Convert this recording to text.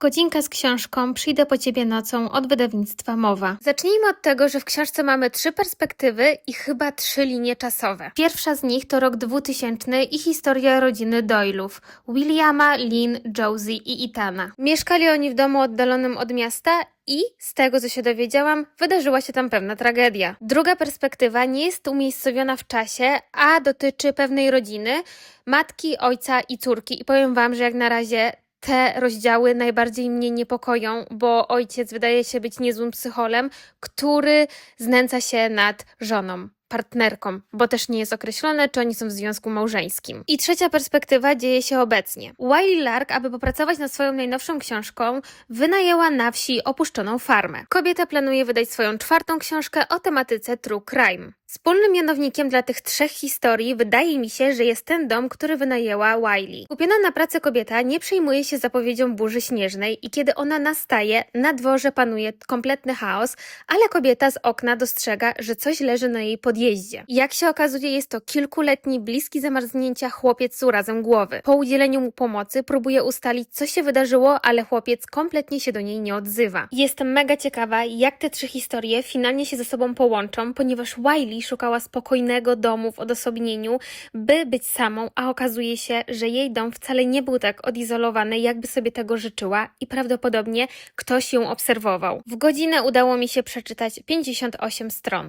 Godzinka z książką Przyjdę po ciebie nocą od wydawnictwa Mowa. Zacznijmy od tego, że w książce mamy trzy perspektywy i chyba trzy linie czasowe. Pierwsza z nich to rok 2000 i historia rodziny Doylów. Williama, Lynn, Josie i Itana. Mieszkali oni w domu oddalonym od miasta i z tego, co się dowiedziałam, wydarzyła się tam pewna tragedia. Druga perspektywa nie jest umiejscowiona w czasie, a dotyczy pewnej rodziny, matki, ojca i córki. I powiem wam, że jak na razie te rozdziały najbardziej mnie niepokoją, bo ojciec wydaje się być niezłym psycholem, który znęca się nad żoną. Partnerką, bo też nie jest określone, czy oni są w związku małżeńskim. I trzecia perspektywa dzieje się obecnie. Wiley Lark, aby popracować nad swoją najnowszą książką, wynajęła na wsi opuszczoną farmę. Kobieta planuje wydać swoją czwartą książkę o tematyce True Crime. Wspólnym mianownikiem dla tych trzech historii wydaje mi się, że jest ten dom, który wynajęła Wiley. Kupiona na pracę kobieta nie przejmuje się zapowiedzią burzy śnieżnej i kiedy ona nastaje, na dworze panuje kompletny chaos, ale kobieta z okna dostrzega, że coś leży na jej podjeździe. Jak się okazuje, jest to kilkuletni, bliski zamarznięcia chłopiec z urazem głowy. Po udzieleniu mu pomocy próbuje ustalić, co się wydarzyło, ale chłopiec kompletnie się do niej nie odzywa. Jestem mega ciekawa, jak te trzy historie finalnie się ze sobą połączą, ponieważ Wiley szukała spokojnego domu w odosobnieniu, by być samą, a okazuje się, że jej dom wcale nie był tak odizolowany, jakby sobie tego życzyła i prawdopodobnie ktoś ją obserwował. W godzinę udało mi się przeczytać 58 stron.